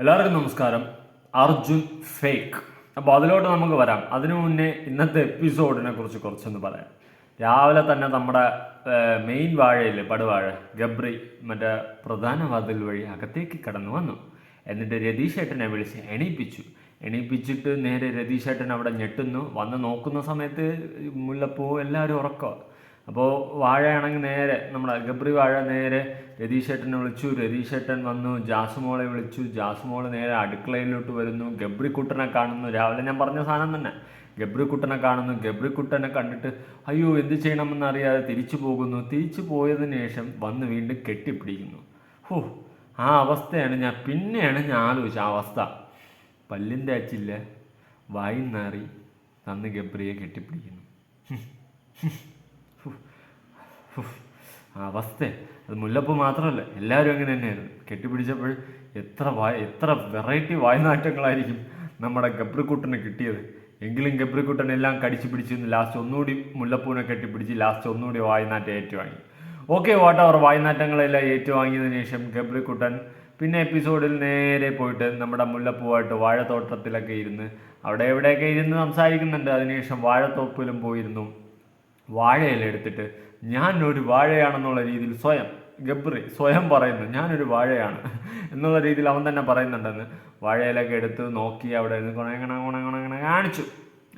എല്ലാവർക്കും നമസ്കാരം. അർജുൻ ഫേക്ക്. അപ്പോൾ അതിലോട്ട് നമുക്ക് വരാം. അതിനു മുന്നേ ഇന്നത്തെ എപ്പിസോഡിനെ കുറിച്ച് കുറച്ചൊന്ന് പറയാം. രാവിലെ തന്നെ നമ്മുടെ മെയിൻ വാഴയില്ലേ പടുവാഴ ഗബ്രി മറ്റേ പ്രധാന വാതിൽ വഴി അകത്തേക്ക് കടന്നു വന്നു. എന്നിട്ട് രതീഷ് ഏട്ടനെ വിളിച്ച് എണീപ്പിച്ചു. എണീപ്പിച്ചിട്ട് നേരെ രതീഷ് ഏട്ടൻ അവിടെ ഞെട്ടുന്നു. വന്ന് നോക്കുന്ന സമയത്ത് മുല്ലപ്പൂ എല്ലാവരും ഉറക്കുക അപ്പോൾ വാഴയാണെങ്കിൽ നേരെ നമ്മുടെ ഗബ്രി വാഴ നേരെ രതീഷേട്ടനെ വിളിച്ചു. രതീഷേട്ടൻ വന്നു. ജാസുമോളെ വിളിച്ചു. ജാസുമോൾ നേരെ അടുക്കളയിലോട്ട് വരുന്നു. ഗബ്രിക്കുട്ടനെ കാണുന്നു. രാവിലെ ഞാൻ പറഞ്ഞ സാധനം തന്നെ. ഗബ്രിക്കുട്ടനെ കാണുന്നു. ഗബ്രിക്കുട്ടനെ കണ്ടിട്ട് അയ്യോ എന്ത് ചെയ്യണമെന്നറിയാതെ തിരിച്ചു പോകുന്നു. തിരിച്ചു പോയതിനു ശേഷം വന്ന് വീണ്ടും കെട്ടിപ്പിടിക്കുന്നു. ഹോ ആ അവസ്ഥയാണ് ഞാൻ പിന്നെയാണ് ഞാൻ ആലോചിച്ച ആ അവസ്ഥ. പല്ലിന്റെ അച്ചില്ല വായിന്നാറി നാറി തന്ന് ഗബ്രിയെ കെട്ടിപ്പിടിക്കുന്നു. അവസ്ഥ അത് മുല്ലപ്പൂ മാത്രമല്ല എല്ലാവരും അങ്ങനെ തന്നെയായിരുന്നു. കെട്ടിപ്പിടിച്ചപ്പോൾ എത്ര വായ എത്ര വെറൈറ്റി വായനാറ്റങ്ങളായിരിക്കും നമ്മുടെ ഗബ്രിക്കുട്ടന് കിട്ടിയത്. എങ്കിലും ഗബ്രിക്കുട്ടൻ എല്ലാം കടിച്ചു പിടിച്ച് ലാസ്റ്റ് ഒന്നുകൂടി മുല്ലപ്പൂവിനെ കെട്ടിപ്പിടിച്ച് ലാസ്റ്റ് ഒന്നുകൂടി വായനാറ്റം ഏറ്റുവാങ്ങി. ഓക്കെ വാട്ട് അവർ വായനാറ്റങ്ങളെല്ലാം ഏറ്റുവാങ്ങിയതിനു ശേഷം ഗബ്രിക്കുട്ടൻ പിന്നെ എപ്പിസോഡിൽ നേരെ പോയിട്ട് നമ്മുടെ മുല്ലപ്പൂവായിട്ട് വാഴത്തോട്ടത്തിലൊക്കെ ഇരുന്ന് അവിടെ എവിടെയൊക്കെ ഇരുന്ന് സംസാരിക്കുന്നുണ്ട്. അതിനുശേഷം വാഴത്തോപ്പിലും പോയിരുന്നു. വാഴയില എടുത്തിട്ട് ഞാൻ ഒരു വാഴയാണെന്നുള്ള രീതിയിൽ സ്വയം ഗബ്രി സ്വയം പറയുന്നു ഞാനൊരു വാഴയാണ് എന്നുള്ള രീതിയിൽ അവൻ തന്നെ പറയുന്നുണ്ടെന്ന്. വാഴയിലൊക്കെ എടുത്ത് നോക്കി അവിടെ നിന്ന് കുണങ്ങണ കുണങ്ങണ കാണിച്ചു.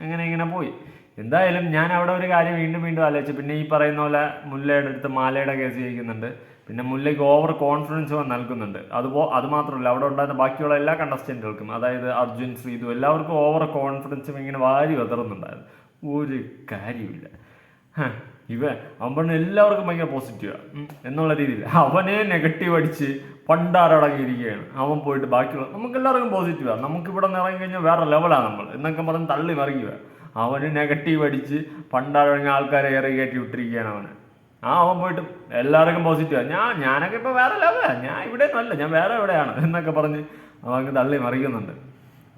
അങ്ങനെ ഇങ്ങനെ പോയി. എന്തായാലും ഞാൻ അവിടെ ഒരു കാര്യം വീണ്ടും വീണ്ടും ആലോചിച്ചു. പിന്നെ ഈ പറയുന്ന പോലെ മുല്ലയുടെ അടുത്ത് മാലയുടെ കേസ് ചെയ്യിക്കുന്നുണ്ട് പിന്നെ മുല്ലയ്ക്ക് ഓവർ കോൺഫിഡൻസ് നൽകുന്നുണ്ട്. അതുപോ അത് മാത്രമല്ല അവിടെ ഉണ്ടായിരുന്ന ബാക്കിയുള്ള എല്ലാ കണ്ടസ്റ്റന്റുകൾക്കും അതായത് അർജുൻ ശ്രീതു എല്ലാവർക്കും ഓവർ കോൺഫിഡൻസും ഇങ്ങനെ വാരി വതറുന്നുണ്ടായിരുന്നു. ഒരു കാര്യമില്ല ഇവ അവൻ എല്ലാവർക്കും ഭയങ്കര പോസിറ്റീവാണ് എന്നുള്ള രീതിയിൽ. അവനെ നെഗറ്റീവ് അടിച്ച് പണ്ടാരടങ്ങിയിരിക്കുകയാണ്. അവൻ പോയിട്ട് ബാക്കിയുള്ള നമുക്ക് എല്ലാവർക്കും പോസിറ്റീവാണ് നമുക്ക് ഇവിടെ നിന്ന് ഇറങ്ങി കഴിഞ്ഞാൽ വേറെ ലെവലാണ് നമ്മൾ. എന്നൊക്കെ പറഞ്ഞ് തള്ളി മറിയുക അവന് നെഗറ്റീവ് അടിച്ച് പണ്ടാരടങ്ങിയ ആൾക്കാരെ ഏറെ കയറ്റി വിട്ടിരിക്കുകയാണ് അവന്. ആ അവൻ പോയിട്ട് എല്ലാവർക്കും പോസിറ്റീവാണ് ഞാൻ ഞാനൊക്കെ ഇപ്പോൾ വേറെ ലെവലാണ് ഞാൻ ഇവിടെ നല്ല ഞാൻ വേറെ എവിടെയാണ്? എന്നൊക്കെ പറഞ്ഞ് അവർക്ക് തള്ളി മറിക്കുന്നുണ്ട്.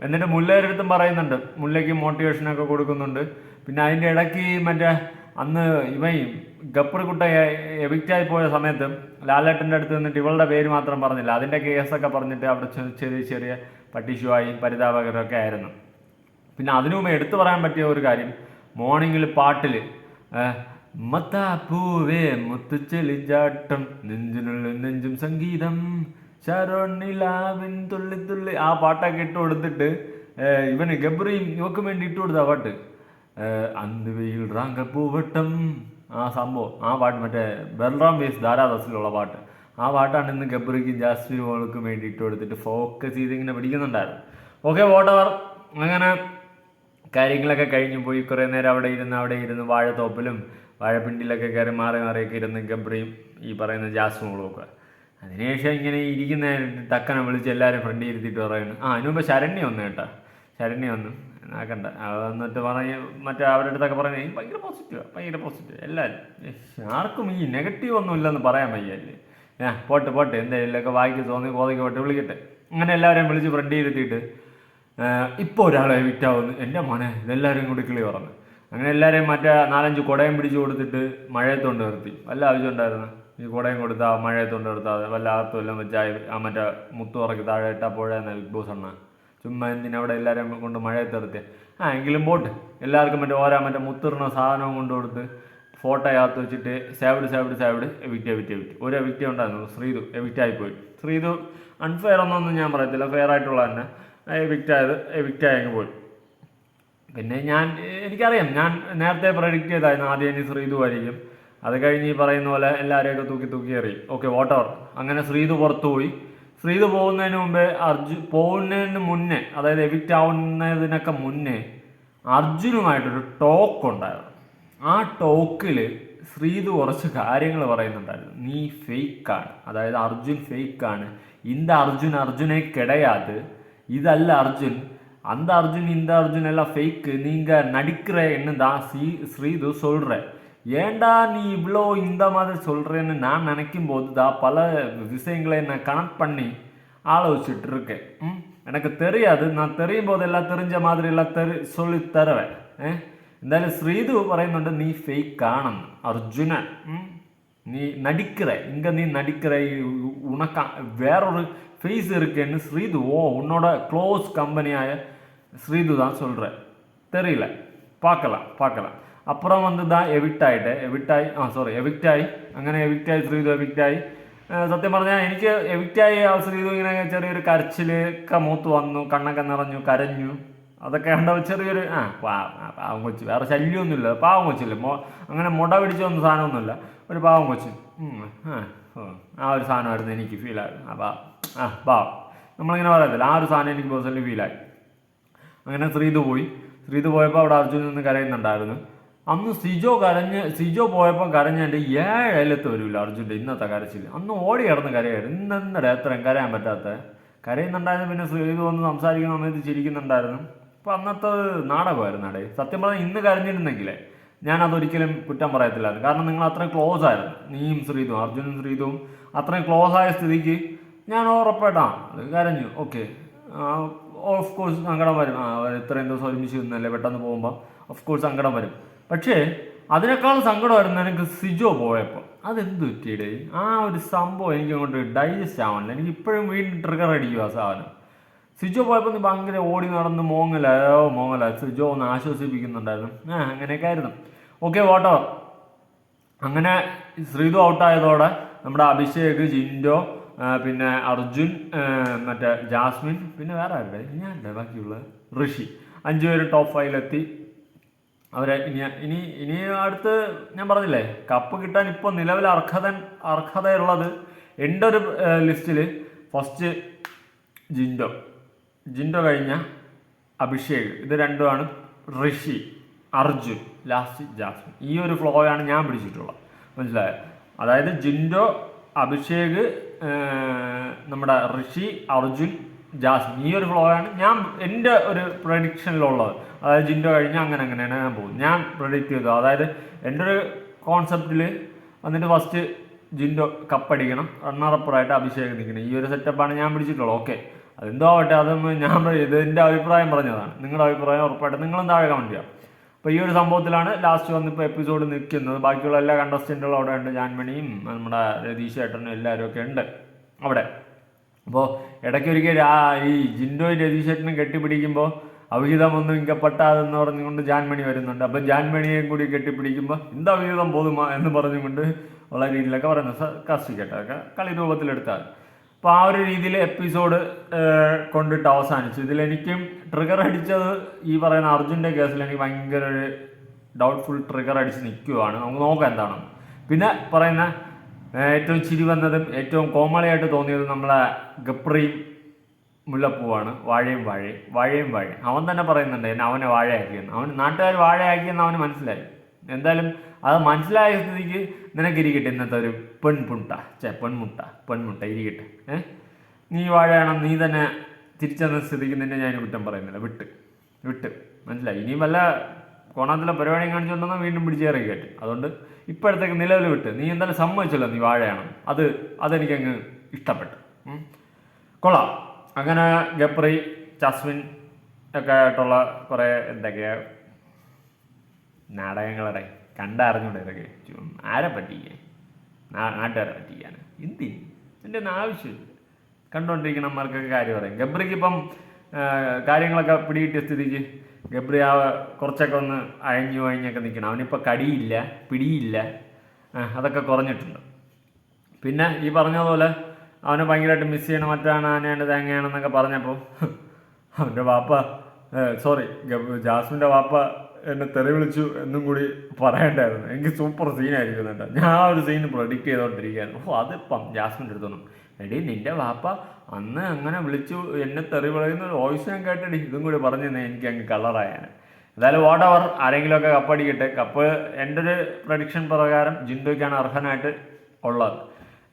എന്നിട്ട് മുല്ലയുടെ അടുത്തും പറയുന്നുണ്ട്. മുല്ലയ്ക്ക് മോട്ടിവേഷനൊക്കെ കൊടുക്കുന്നുണ്ട്. പിന്നെ അതിന്റെ ഇടയ്ക്ക് മറ്റേ അന്ന് ഇവൻ ഗപ്പറുകുട്ട എവിക്റ്റായി പോയ സമയത്ത് ലാലേട്ടന്റെ അടുത്ത് നിന്നിട്ട് ഇവളുടെ പേര് മാത്രം പറഞ്ഞില്ല. അതിന്റെ കേസൊക്കെ പറഞ്ഞിട്ട് അവിടെ ചെറിയ ചെറിയ പട്ടിഷുവായി പരിതാപകരമൊക്കെ ആയിരുന്നു. പിന്നെ അതിനു മുമ്പ് എടുത്തു പറയാൻ പറ്റിയ ഒരു കാര്യം മോർണിംഗിൽ പാട്ടിൽ മത്താപ്പൂവേ മുത്തുച്ചെളിജാട്ടം നെഞ്ചിനുള്ളിൽ നെഞ്ചും സംഗീതം ശരോണിലാവിൻ തുള്ളി തുള്ളി ആ പാട്ടൊക്കെ ഇട്ട് കൊടുത്തിട്ട് ഇവന് ഗബ്രിയും ഇവക്ക് വേണ്ടി ഇട്ട് കൊടുത്ത പാട്ട്. അന്ത് വെയിൽ റാങ്ക പൂവട്ടം ആ സംഭവം ആ പാട്ട് മറ്റേ ബൽറാം വേസ് ധാരാദാസിലുള്ള പാട്ട്. ആ പാട്ടാണ് ഇന്ന് ഗബ്രിക്കും ജാസ്മിൻ മോൾക്കും വേണ്ടി ഇട്ട് കൊടുത്തിട്ട് ഫോക്കസ് ചെയ്ത് ഇങ്ങനെ പിടിക്കുന്നുണ്ടായിരുന്നു. ഓക്കെ വോട്ടവർ അങ്ങനെ കാര്യങ്ങളൊക്കെ കഴിഞ്ഞു പോയി. കുറേ നേരം അവിടെ ഇരുന്ന് അവിടെ ഇരുന്ന് വാഴത്തോപ്പിലും വാഴപ്പിണ്ടിലൊക്കെ കയറി മാറി മാറിയൊക്കെ ഇരുന്ന് ഗബ്രിയും ഈ പറയുന്ന ജാസ്മോളും ഒക്കെ. അതിനുശേഷം ഇങ്ങനെ ഇരിക്കുന്ന ടക്കനെ വിളിച്ച് എല്ലാവരും ഫ്രണ്ടിൽ ഇരുത്തിയിട്ട് പറയുന്നു. ആ അതിനുമ്പോൾ ശരണ്യ വന്നു കേട്ടോ. ശരണ്യ വന്നു. ആക്കണ്ട. അതെന്നിട്ട് പറഞ്ഞ് മറ്റേ അവരുടെ അടുത്തൊക്കെ പറഞ്ഞു "ഏയ് ഭയങ്കര പോസിറ്റീവാണ് ഭയങ്കര പോസിറ്റീവ് എല്ലാവരും ആർക്കും ഈ നെഗറ്റീവ് ഒന്നും ഇല്ലെന്ന് പറയാൻ വയ്യല്ലേ. പോട്ട് പോട്ടെ പോട്ടെ എന്തെങ്കിലുമൊക്കെ വായിക്ക് തോന്നി കോതയ്ക്ക് പോട്ടെ വിളിക്കട്ടെ. അങ്ങനെ എല്ലാവരെയും വിളിച്ച് ഫ്രണ്ട് ചെയ്തിട്ട് ഇപ്പോൾ ഒരാളെ വിറ്റാവുന്നു. എന്റെ മോനെ ഇതെല്ലാവരും കൂടി കിളി പറഞ്ഞു അങ്ങനെ എല്ലാവരെയും മറ്റേ നാലഞ്ച് കുടയും പിടിച്ച് കൊടുത്തിട്ട് മഴയത്തോണ്ട് നിർത്തി. വല്ല ആവശ്യം ഉണ്ടായിരുന്നു? ഈ കുടയും കൊടുത്താൽ മഴയത്തോണ്ട് നിർത്താതെ വല്ല ആർത്തും എല്ലാം വെച്ചാൽ ആ മറ്റേ മുത്തു ഉറക്കി താഴെ ഇട്ടാൽ പുഴയെന്ന ബിഗ് ബോസ് എണ്ണ ചുമ്മാ എന്തിനാ അവിടെ എല്ലാവരും കൊണ്ട് മഴയത്ത് നിർത്തിയ ആ എങ്കിലും പോട്ട്. എല്ലാവർക്കും മറ്റേ ഓരോ മറ്റേ മുത്തിറിന സാധനവും കൊണ്ട് കൊടുത്ത് ഫോട്ടോ അകത്ത് വെച്ചിട്ട് saved saved saved evict evict evict ഒരു എവിക്റ്റ് ഉണ്ടായിരുന്നു. ശ്രീതു എവിക്റ്റായി പോയി ശ്രീതു അൺഫെയർ ഒന്നൊന്നും ഞാൻ പറയത്തില്ല. ഫെയർ ആയിട്ടുള്ള തന്നെ. എവിക്റ്റ് ആയത് എവിക്റ്റ് ആയി അങ്ങ് പോയി. പിന്നെ ഞാൻ എനിക്കറിയാം. ഞാൻ നേരത്തെ പ്രഡിക്റ്റ് ചെയ്തായിരുന്നു ആദ്യം ഇനി ശ്രീതു ആയിരിക്കും. അത് കഴിഞ്ഞ് ഈ പറയുന്ന പോലെ എല്ലാവരെയൊക്കെ തൂക്കി തൂക്കി എറിയും. ഓക്കെ വോട്ടവർ അങ്ങനെ ശ്രീതു പുറത്തു പോയി. ശ്രീതു പോകുന്നതിന് മുമ്പേ അർജുൻ പോകുന്നതിന് മുന്നേ അതായത് എവിക്റ്റ് ആവുന്നതിനൊക്കെ മുന്നേ അർജുനുമായിട്ടൊരു ടോക്ക് ഉണ്ടായിരുന്നു ആ ടോക്കിൽ ശ്രീതു കുറച്ച് കാര്യങ്ങൾ പറയുന്നുണ്ടായിരുന്നു നീ ഫേക്കാണ് അതായത് അർജുൻ ഫേക്കാണ് இந்த அர்ஜுன் அர்ஜுனே கிடையாது இதல்ல அர்ஜுன் அந்த அர்ஜுன் இந்த அர்ஜுன் எல்லாம் ஃபேக்கு நீங்க நடிக்கிறேன்னு தான் ஸ்ரீ ஸ்ரீது சொல்ற ஏன்டா நீ இவ்வளோ இந்த மாதிரி சொல்றேன்னு நான் நினைக்கும் போது தான் பல விஷயங்களை நான் கனெக்ட் பண்ணி ஆலோசிச்சுட்டு இருக்கேன் ம்? எனக்கு தெரியாது நான் தெரியும் போதெல்லாம் தெரிஞ்ச மாதிரி எல்லாம் தெரி சொல்லி തരുവേ ഏ എന്തായാലും ശ്രീതു പറയുന്നുണ്ട് നീ ഫേക്ക് ആണെന്ന് അർജുനൻ ഉം. நீ நடிக்கிற இங்கே நீ நடிக்கிற உ- உனக்கு வேறொரு ஃபேஸ் இருக்குன்னு ஸ்ரீது ஓ உன்னோட க்ளோஸ் கம்பெனியாய ஸ்ரீது தான் சொல்கிறேன் தெரியல பார்க்கலாம் பார்க்கலாம் അപ്പുറം വന്ന് ദാ എവിക്റ്റായിട്ട് എവിക്റ്റായി ആ സോറി എവിക്റ്റായി അങ്ങനെ എവിക്റ്റായി ശ്രീതു എവിക്റ്റായി സത്യം പറഞ്ഞാൽ എനിക്ക് എവിക്റ്റായി ശ്രീതു ഇങ്ങനെ ചെറിയൊരു കരച്ചിലൊക്കെ മൂത്ത് വന്നു കണ്ണൊക്കെ നിറഞ്ഞു കരഞ്ഞു. അതൊക്കെ കണ്ടപ്പോൾ ചെറിയൊരു ആ പാവം കൊച്ചു. വേറെ ശല്യമൊന്നുമില്ല പാവം കൊച്ചില്ല? മോ അങ്ങനെ മുട പിടിച്ചൊന്നും സാധനമൊന്നുമില്ല. ഒരു പാവം കൊച്ചു. ആ ഒരു സാധനമായിരുന്നു എനിക്ക് ഫീലായി അപ്പം ആ പാവം. നമ്മളിങ്ങനെ പറയത്തില്ല ആ ഒരു സാധനം എനിക്ക് പേഴ്സണലി ഫീലായി അങ്ങനെ ശ്രീതു പോയി. ശ്രീതു പോയപ്പോൾ അവിടെ അർജുൻ നിന്ന് കരയുന്നുണ്ടായിരുന്നു. അന്ന് സിജോ കരഞ്ഞ് സിജോ പോയപ്പോൾ കരഞ്ഞതിന്റെ ഏഴലത്ത് വരില്ല അർജുന്റെ ഇന്നത്തെ കരച്ചിൽ അന്ന് ഓടി കിടന്ന് കരയായിരുന്നു. ഇന്നെന്നടെ എത്രയും കരയാൻ പറ്റാത്ത? കരയുന്നുണ്ടായിരുന്നു പിന്നെ ഇത് വന്ന് സംസാരിക്കുന്ന സമയത്ത് ചിരിക്കുന്നുണ്ടായിരുന്നു. അപ്പം അന്നത്തെ നാടകമായിരുന്നു അടേ സത്യം പറഞ്ഞാൽ ഇന്ന് കരഞ്ഞിരുന്നെങ്കിലേ ഞാൻ അതൊരിക്കലും കുറ്റം പറയത്തില്ലായിരുന്നു. കാരണം നിങ്ങൾ അത്രയും ക്ലോസ് ആയിരുന്നു. നീയും ശ്രീതും അർജുനും ശ്രീതും അത്രയും ക്ലോസ് ആയ സ്ഥിതിക്ക് ഞാൻ ഉറപ്പായിട്ടാണ് കരഞ്ഞു. ഓക്കെ. ഓഫ് കോഴ്സ് സങ്കടം വരും. ഇത്രയും ദിവസം ഒരുമിച്ച് നിന്നല്ലേ പെട്ടെന്ന് പോകുമ്പോൾ ഓഫ് കോഴ്സ് സങ്കടം വരും. പക്ഷേ അതിനേക്കാൾ സങ്കടമായിരുന്നു എനിക്ക് സിജോ പോയപ്പോൾ. അതെന്ത് പറ്റിയിടേ? ആ ഒരു സംഭവം എനിക്ക് അങ്ങോട്ട് ഡൈജസ്റ്റ് ആവണില്ല. എനിക്ക് ഇപ്പോഴും വീണ്ടും ട്രിഗർ അടിക്കും ആ സാധനം. സിജോ പോയപ്പോൾ നീ ഭയങ്കര ഓടി നടന്ന് മോങ്ങലോ. മോങ്ങല. സിജോ ഒന്ന് ആശ്വസിപ്പിക്കുന്നുണ്ടായിരുന്നു. ആ അങ്ങനെയൊക്കെ ആയിരുന്നു. ഓക്കെ വാട്ടോ. അങ്ങനെ ശ്രീതു ഔട്ടായതോടെ നമ്മുടെ അഭിഷേക് ജിൻഡോ പിന്നെ അർജുൻ മറ്റേ ജാസ്മിൻ പിന്നെ വേറെ ആരുടെ ഞാനുണ്ട് ബാക്കിയുള്ള ഋഷി. അഞ്ചുപേരും പേര് ടോപ്പ് ഫൈവിലെത്തി അവരെ ഇനി ഇനി ഇനി അടുത്ത് ഞാൻ പറഞ്ഞില്ലേ കപ്പ് കിട്ടാൻ ഇപ്പോൾ നിലവിൽ അർഹത അർഹതയുള്ളത് എന്റെ ഒരു ലിസ്റ്റിൽ ഫസ്റ്റ് ജിൻഡോ. ജിൻഡോ കഴിഞ്ഞ അഭിഷേക് ഇത് രണ്ടുമാണ്. ഋഷി അർജുൻ ലാസ്റ്റ് ജാസ്മിൻ. ഈ ഒരു ഫ്ലോയാണ് ഞാൻ പിടിച്ചിട്ടുള്ളത്. മനസ്സിലായോ? അതായത് ജിൻഡോ അഭിഷേക് നമ്മുടെ ഋഷി അർജുൻ ജാസ്മിൻ. ഈ ഒരു ഫ്ലോയാണ് ഞാൻ എന്റെ ഒരു പ്രഡിക്ഷനിലുള്ളത് അതായത് ജിൻഡോ കഴിഞ്ഞ് അങ്ങനെ അങ്ങനെയാണ് ഞാൻ പോകും ഞാൻ പ്രൊഡിക്റ്റ് ചെയ്തു. അതായത് എന്റെ ഒരു കോൺസെപ്റ്റിൽ വന്നിട്ട് ഫസ്റ്റ് ജിൻഡോ കപ്പടിക്കണം റണ്ണറപ്പറായിട്ട് അഭിഷേക് നിൽക്കണം. ഈ ഒരു സെറ്റപ്പാണ് ഞാൻ പിടിച്ചിട്ടുള്ളത്. ഓക്കെ അതെന്തോ ആവട്ടെ അതൊന്നും ഞാൻ ഇത് എന്റെ അഭിപ്രായം പറഞ്ഞതാണ്. നിങ്ങളുടെ അഭിപ്രായം ഉറപ്പായിട്ട് നിങ്ങളും താഴെ കമന്റ് ചെയ്യാം. അപ്പോൾ ഈ ഒരു സംഭവത്തിലാണ് ലാസ്റ്റ് വന്നിപ്പോൾ എപ്പിസോഡ് നിൽക്കുന്നത്. ബാക്കിയുള്ള എല്ലാ കണ്ടസ്റ്റന്റുകളും അവിടെ ഉണ്ട്. ജാൻമണിയും നമ്മുടെ രതീഷ് ഏട്ടനും എല്ലാവരും ഒക്കെ ഉണ്ട് അവിടെ. അപ്പോൾ ഇടയ്ക്കൊരിക്കൽ ആ ഈ ജിൻഡോയും രതീഷ് ഏട്ടനും കെട്ടിപ്പിടിക്കുമ്പോൾ അവിഹിതമൊന്നും ഇങ്കപ്പെട്ടാതെന്ന് പറഞ്ഞുകൊണ്ട് ജാൻമണി വരുന്നുണ്ട്. അപ്പം ജാൻമണിയെയും കൂടി കെട്ടിപ്പിടിക്കുമ്പോൾ എന്താ അവിഹിതം പോതുമാ എന്ന് പറഞ്ഞുകൊണ്ട് ഉള്ള രീതിയിലൊക്കെ പറയുന്നത് അതൊക്കെ കളി രൂപത്തിലെടുത്താൽ അപ്പോൾ ആ ഒരു രീതിയിൽ എപ്പിസോഡ് കൊണ്ടിട്ട് അവസാനിച്ചു. ഇതിലെനിക്കും ട്രിഗർ അടിച്ചത് ഈ പറയുന്ന അർജുന്റെ കേസിൽ എനിക്ക് ഭയങ്കര ഒരു ഡൗട്ട്ഫുൾ ട്രിഗർ അടിച്ച് നിൽക്കുവാണ്. നമുക്ക് നോക്കാം എന്താണ് പിന്നെ പറയുന്ന ഏറ്റവും ചിരി വന്നതും ഏറ്റവും കോമളിയായിട്ട് തോന്നിയതും നമ്മളെ ഗപ്രിയും മുല്ലപ്പൂവാണ്. വാഴയും വാഴയും വാഴയും വാഴയും. അവൻ തന്നെ പറയുന്നുണ്ട് എന്നെ അവനെ വാഴയാക്കിയെന്ന്. അവൻ നാട്ടുകാർ വാഴയാക്കിയെന്ന് അവന് മനസ്സിലായി. എന്തായാലും അത് മനസ്സിലായ സ്ഥിതിക്ക് നിനക്ക് ഇരിക്കട്ടെ ഇന്നത്തെ ഒരു പെൺപുണ്ട ചേ പെൺമുട്ട പെൺമുട്ട ഇരിക്കട്ടെ. ഏ? നീ വാഴയാണ്? നീ തന്നെ തിരിച്ചെന്ന സ്ഥിതിക്ക് നിന്നെ ഞാൻ കുറ്റം പറയുന്നില്ല. വിട്ട് വിട്ട്. മനസ്സിലായി? ഇനിയും വല്ല കോണാത്തിലെ പരിപാടിയും കാണിച്ചുകൊണ്ടെന്നാൽ വീണ്ടും പിടിച്ചേറി കയറ്റും. അതുകൊണ്ട് ഇപ്പോഴത്തേക്ക് നിലവിൽ വിട്ട്. നീ എന്തായാലും സമ്മതിച്ചല്ലോ നീ വാഴയാണ് അത് അതെനിക്കങ്ങ് ഇഷ്ടപ്പെട്ടു. കൊള്ളാം. അങ്ങനെ ഗപ്രി ജാസ്മിൻ ഒക്കെ ആയിട്ടുള്ള കുറേ എന്തൊക്കെയാ നാടകങ്ങളുടെ കണ്ടറിഞ്ഞൂടെ ഇതൊക്കെ. ആരെ പറ്റിക്കാൻ നാട്ടുകാരെ പറ്റിക്കാൻ എന്തി എന്റെ ഒന്നും ആവശ്യമില്ല. കണ്ടുകൊണ്ടിരിക്കണമാർക്കൊക്കെ കാര്യം പറയും ഗബ്രിക്ക് ഇപ്പം കാര്യങ്ങളൊക്കെ പിടികിട്ടിയ സ്ഥിതിക്ക് ഗബ്രി ആ കുറച്ചൊക്കെ ഒന്ന് അഴഞ്ഞു അഴിഞ്ഞൊക്കെ നിൽക്കണം. അവനിപ്പോൾ കടിയില്ല പിടിയില്ല. അതൊക്കെ കുറഞ്ഞിട്ടുണ്ട്. പിന്നെ ഈ പറഞ്ഞതുപോലെ അവനെ ഭയങ്കരമായിട്ട് മിസ് ചെയ്യണം മറ്റാണ് ആനയാണ് തേങ്ങയാണെന്നൊക്കെ പറഞ്ഞപ്പോൾ അവന്റെ വാപ്പ സോറി ജാസ്മിന്റെ വാപ്പ എന്നെ തെറി വിളിച്ചു എന്നും കൂടി പറയണ്ടായിരുന്നു. എനിക്ക് സൂപ്പർ സീനായിരിക്കും കേട്ടോ ഞാൻ ആ ഒരു സീൻ പ്രൊഡിക്റ്റ് ചെയ്തോണ്ടിരിക്കുകയായിരുന്നു. ഓ അതിപ്പം ജാസ്മിന്റെ അടുത്തൊന്നും എടി നിന്റെ വാപ്പ അന്ന് അങ്ങനെ വിളിച്ചു എന്നെ തെറി പറയുന്ന ഒരു വോയിസ് ഞാൻ കേട്ടടി. ഇതും കൂടി പറഞ്ഞു തന്നെ എനിക്ക് അങ്ങ് കളറായാണ് എന്തായാലും വാട്ട് അവർ ആരെങ്കിലുമൊക്കെ കപ്പടിക്കട്ടെ കപ്പ് എന്റെ ഒരു പ്രഡിക്ഷൻ പ്രകാരം ജിൻഡോയ്ക്കാണ് അർഹനായിട്ട് ഉള്ളത്.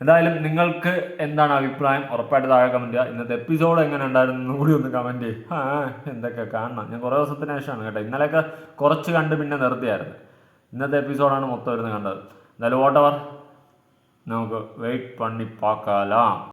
എന്തായാലും നിങ്ങൾക്ക് എന്താണ് അഭിപ്രായം? ഉറപ്പായിട്ട് താഴെ കമന്റ് ചെയ്യുക. ഇന്നത്തെ എപ്പിസോഡ് എങ്ങനെ ഉണ്ടായിരുന്നു കൂടി ഒന്ന് കമന്റ് ചെയ്യും. ആ എന്തൊക്കെ കാണണം. ഞാൻ കുറേ ദിവസത്തിന് ശേഷമാണ് കേട്ടോ. ഇന്നലെയൊക്കെ കുറച്ച് കണ്ട് പിന്നെ നിർത്തിയായിരുന്നു. ഇന്നത്തെ എപ്പിസോഡാണ് മൊത്തം ഇരുന്ന് കണ്ടത്. എന്തായാലും വാട്ടവർ നമുക്ക് വെയിറ്റ് പണി പാക്കാലാം.